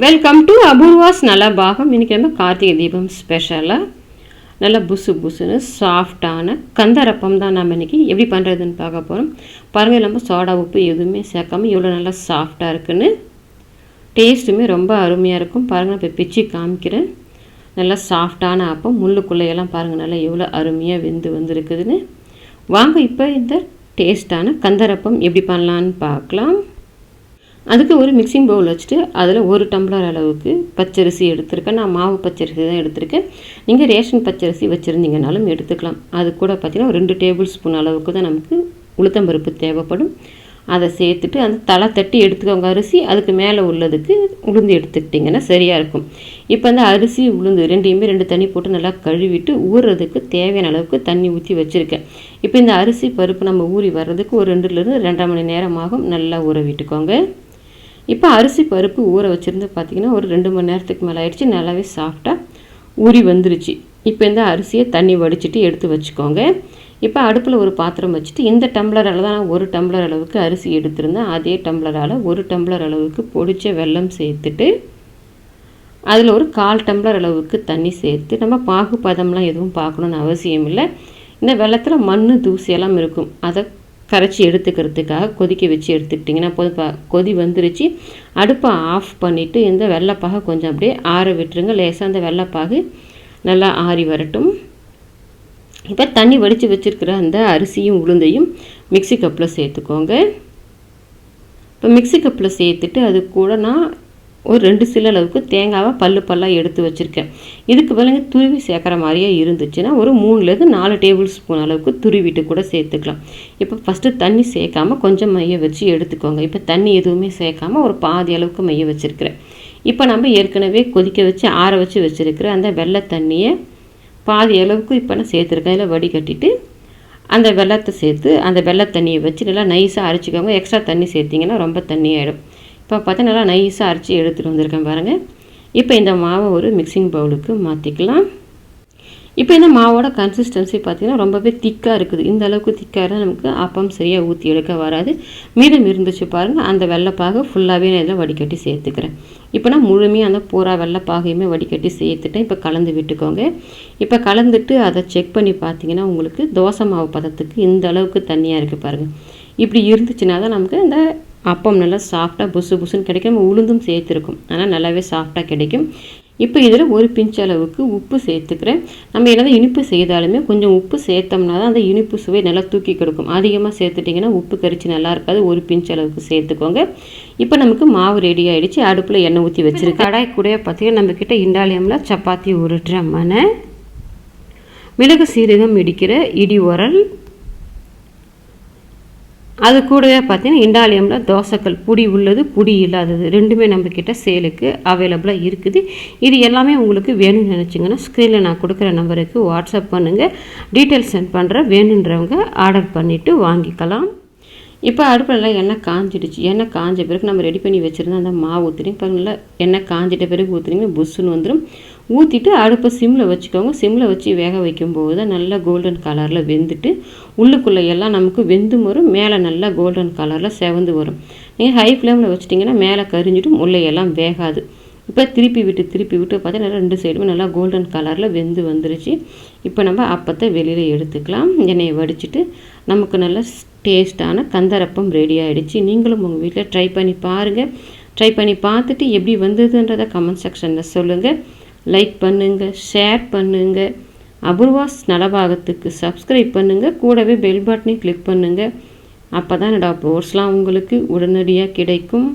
Welcome to Apoorva's நல்ல பாகம் இன்றைக்கி நம்ம கார்த்திகை தீபம் ஸ்பெஷலாக நல்லா புசு புசுன்னு சாஃப்டான கந்தரப்பம் தான் நம்ம இன்றைக்கி எப்படி பண்ணுறதுன்னு பார்க்க போகிறோம் பாருங்கள் நம்ம சோடா உப்பு எதுவுமே சேர்க்காம இவ்வளோ நல்லா சாஃப்டாக இருக்குன்னு. டேஸ்ட்டுமே ரொம்ப அருமையாக இருக்கும். பாருங்கள் இப்போ பிச்சு காமிக்கிறேன். நல்லா சாஃப்டான அப்பம். முள்ளுக்குள்ளையெல்லாம் பாருங்கள் நல்லா எவ்வளோ அருமையாக வெந்து வந்துருக்குதுன்னு. வாங்க இப்போ இந்த டேஸ்ட்டான கந்தரப்பம் எப்படி பண்ணலான்னு பார்க்கலாம். அதுக்கு ஒரு மிக்சிங் பவுல் வச்சுட்டு அதில் ஒரு டம்ளர் அளவுக்கு பச்சரிசி எடுத்திருக்கேன். நான் மாவு பச்சரிசி தான் எடுத்திருக்கேன். நீங்கள் ரேஷன் பச்சரிசி வச்சுருந்தீங்கனாலும் எடுத்துக்கலாம். அது கூட பார்த்திங்கன்னா ஒரு ரெண்டு டேபிள் ஸ்பூன் அளவுக்கு தான் நமக்கு உளுத்தம்பருப்பு தேவைப்படும். அதை சேர்த்துட்டு அந்த தலை தட்டி எடுத்துக்கோங்க. அரிசி அதுக்கு மேலே உள்ளதுக்கு உளுந்து எடுத்துக்கிட்டிங்கன்னா சரியாக இருக்கும். இப்போ அந்த அரிசி உளுந்து ரெண்டையுமே ரெண்டு தண்ணி போட்டு நல்லா கழுவிட்டு ஊறுறதுக்கு தேவையான அளவுக்கு தண்ணி ஊற்றி வச்சுருக்கேன். இப்போ இந்த அரிசி பருப்பு நம்ம ஊறி வர்றதுக்கு ஒரு ரெண்டுலேருந்து ரெண்டரை மணி நேரம் ஆகும் நல்லா ஊற விட்டுக்கோங்க. இப்போ அரிசி பருப்பு ஊற வச்சுருந்து பார்த்திங்கன்னா ஒரு ரெண்டு மணி நேரத்துக்கு மேலே ஆயிடுச்சு. நல்லாவே சாஃப்டாக ஊறி வந்துருச்சு. இப்போ இந்த அரிசியை தண்ணி வடிச்சிட்டு எடுத்து வச்சுக்கோங்க. இப்போ அடுப்பில் ஒரு பாத்திரம் வச்சுட்டு இந்த டம்ளரால் தான் நான் ஒரு டம்ளர் அளவுக்கு அரிசி எடுத்திருந்தேன். அதே டம்ளரால் ஒரு டம்ளர் அளவுக்கு பொடிச்ச வெல்லம் சேர்த்துட்டு அதில் ஒரு கால் டம்ளர் அளவுக்கு தண்ணி சேர்த்து நம்ம பாகு பதம்லாம் எதுவும் பார்க்கணுன்னு அவசியம் இல்லை இந்த வெள்ளத்தில் மண் தூசியெல்லாம் இருக்கும். அதை கரைச்சி எடுத்துக்கிறதுக்காக கொதிக்க வச்சு எடுத்துக்கிட்டிங்கன்னா போதும். பா கொதி வந்துருச்சு. அடுப்பை ஆஃப் பண்ணிவிட்டு இந்த வெள்ளைப்பாகை கொஞ்சம் அப்படியே ஆற விட்டுருங்க. லேசாக அந்த வெள்ளைப்பாகு நல்லா ஆறி வரட்டும். இப்போ தண்ணி வடித்து வச்சுருக்கிற அந்த அரிசியும் உளுந்தையும் மிக்சி கப்பில் சேர்த்துக்கோங்க. இப்போ மிக்சி கப்பில் சேர்த்துட்டு அது கூட நான் ஒரு ரெண்டு சில அளவுக்கு தேங்காவை பல்லு பல்லாக எடுத்து வச்சுருக்கேன். இதுக்கு பிறகு துருவி சேர்க்குற மாதிரியே இருந்துச்சுன்னா ஒரு மூணுலேருந்து நாலு டேபிள் ஸ்பூன் அளவுக்கு துருவிட்டு கூட சேர்த்துக்கலாம். இப்போ ஃபஸ்ட்டு தண்ணி சேர்க்காம கொஞ்சம் மைய வச்சு எடுத்துக்கோங்க. இப்போ தண்ணி எதுவுமே சேர்க்காம ஒரு பாதி அளவுக்கு மைய வச்சுருக்கிறேன். இப்போ நம்ம ஏற்கனவே கொதிக்க வச்சு ஆற வச்சு வச்சுருக்கிற அந்த வெள்ளை தண்ணியை பாதி அளவுக்கு இப்போ நான் சேர்த்துருக்கேன். இதில் வடிகட்டிட்டு அந்த வெள்ளத்தை சேர்த்து அந்த வெள்ளை தண்ணியை வச்சு நல்லா நைஸாக அரைச்சிக்கோங்க. எக்ஸ்ட்ரா தண்ணி சேர்த்திங்கன்னா ரொம்ப தண்ணி ஆகிடும் இப்போ பார்த்தா நல்லா நைஸாக அரைச்சி எடுத்துகிட்டு வந்திருக்கேன் பாருங்கள் இப்போ இந்த மாவை ஒரு மிக்சிங் பவுலுக்கு மாற்றிக்கலாம் இப்போ இந்த மாவோட கன்சிஸ்டன்சி பார்த்திங்கன்னா ரொம்பவே திக்காக இருக்குது. இந்த அளவுக்கு திக்காக இருந்தால் நமக்கு அப்பம் சரியாக ஊற்றி எடுக்க வராது. மீதம் இருந்துச்சு பாருங்கள் அந்த வெள்ளைப்பாக ஃபுல்லாகவே நான் இதில் வடிகட்டி சேர்த்துக்கிறேன். இப்போ நான் முழுமையாக அந்த பூரா வெள்ளைப்பாகையுமே வடிகட்டி சேர்த்துட்டேன். இப்போ கலந்து விட்டுக்கோங்க. இப்போ கலந்துட்டு அதை செக் பண்ணி பார்த்தீங்கன்னா உங்களுக்கு தோசை மாவு பதத்துக்கு இந்த அளவுக்கு தண்ணியாக இருக்குது பாருங்கள் இப்படி இருந்துச்சுன்னா தான் நமக்கு இந்த அப்பம் நல்லா சாஃப்டாக புசு புசுன்னு கிடைக்கும். நம்ம உளுந்தும் சேர்த்துருக்கும். ஆனால் நல்லாவே சாஃப்டாக கிடைக்கும். இப்போ இதில் ஒரு பிஞ்ச் அளவுக்கு உப்பு சேர்த்துக்கிறேன். நம்ம என்னதான் இனிப்பு செய்தாலுமே கொஞ்சம் உப்பு சேர்த்தோம்னா தான் அந்த இனிப்பு சுவை நல்லா தூக்கி கொடுக்கும். அதிகமாக சேர்த்துட்டிங்கன்னா உப்பு கரிச்சு நல்லா இருக்காது. ஒரு பிஞ்ச் அளவுக்கு சேர்த்துக்கோங்க. இப்போ நமக்கு மாவு ரெடி ஆகிடுச்சு அடுப்பில் எண்ணெய் ஊற்றி வச்சுருக்கு கடாய் கூட பார்த்தீங்கன்னா நம்மக்கிட்ட இண்டாலியமில் சப்பாத்தி உருட்டுற மனை மிளகு சீரகம் இடிக்கிற இடி உரல் அது கூடவே பார்த்தீங்கன்னா இண்டாலியமில் தோசைக்கல் புடி உள்ளது புடி இல்லாதது. ரெண்டுமே நம்மக்கிட்ட சேலுக்கு அவைலபிளாக இருக்குது. இது எல்லாமே உங்களுக்கு வேணும்னு நினச்சிங்கன்னா ஸ்க்ரீனில் நான் கொடுக்குற நம்பருக்கு வாட்ஸ்அப் பண்ணுங்கள் டீட்டெயில்ஸ் சென்ட் பண்ணுறேன் வேணுன்றவங்க ஆர்டர் பண்ணிவிட்டு வாங்கிக்கலாம். இப்போ அடுப்பில் எண்ணெய் காஞ்சிடுச்சு. எண்ணெய் காஞ்ச பிறகு நம்ம ரெடி பண்ணி வச்சுருந்தோம் அந்த மாவு ஊற்றுறீங்க பாருங்களா எண்ணெய் காஞ்சிட்ட பிறகு ஊற்றுனீங்கன்னா புஷ்ஷுன்னு வந்துடும் ஊற்றிட்டு அடுப்பை சிம்மில் வச்சுக்கோங்க. சிம்மில் வச்சு வேக வைக்கும்போது தான் நல்லா கோல்டன் கலரில் வெந்துட்டு உள்ளுக்குள்ளே எல்லாம் நமக்கு வெந்து வரும். மேலே நல்லா கோல்டன் கலரில் செவந்து வரும். நீங்கள் ஹை ஃப்ளேமில் வச்சிட்டிங்கன்னா மேலே கரிஞ்சிட்டும் உள்ளேயெல்லாம் வேகாது. இப்போ திருப்பி விட்டு திருப்பி விட்டு பார்த்தீங்கன்னா ரெண்டு சைடுமே நல்லா கோல்டன் கலரில் வெந்து வந்துருச்சு. இப்போ நம்ம அப்பத்தை வெளியில் எடுத்துக்கலாம். எண்ணெயை வடிச்சிட்டு நமக்கு நல்ல டேஸ்ட்டான கந்தரப்பம் ரெடி ஆகிடுச்சு நீங்களும் உங்கள் வீட்டில் ட்ரை பண்ணி பாருங்கள் ட்ரை பண்ணி பார்த்துட்டு எப்படி வந்ததுன்றதை கமெண்ட் செக்ஷனில் சொல்லுங்கள் லைக் பண்ணுங்கள் ஷேர் பண்ணுங்கள் அபூர்வாஸ் நலபாகத்துக்கு சப்ஸ்கிரைப் பண்ணுங்கள் கூடவே பெல் பட்டனையும் கிளிக் பண்ணுங்கள் அப்போ தான் என்னோடய போர்ஸ்லாம் உங்களுக்கு உடனடியாக கிடைக்கும்.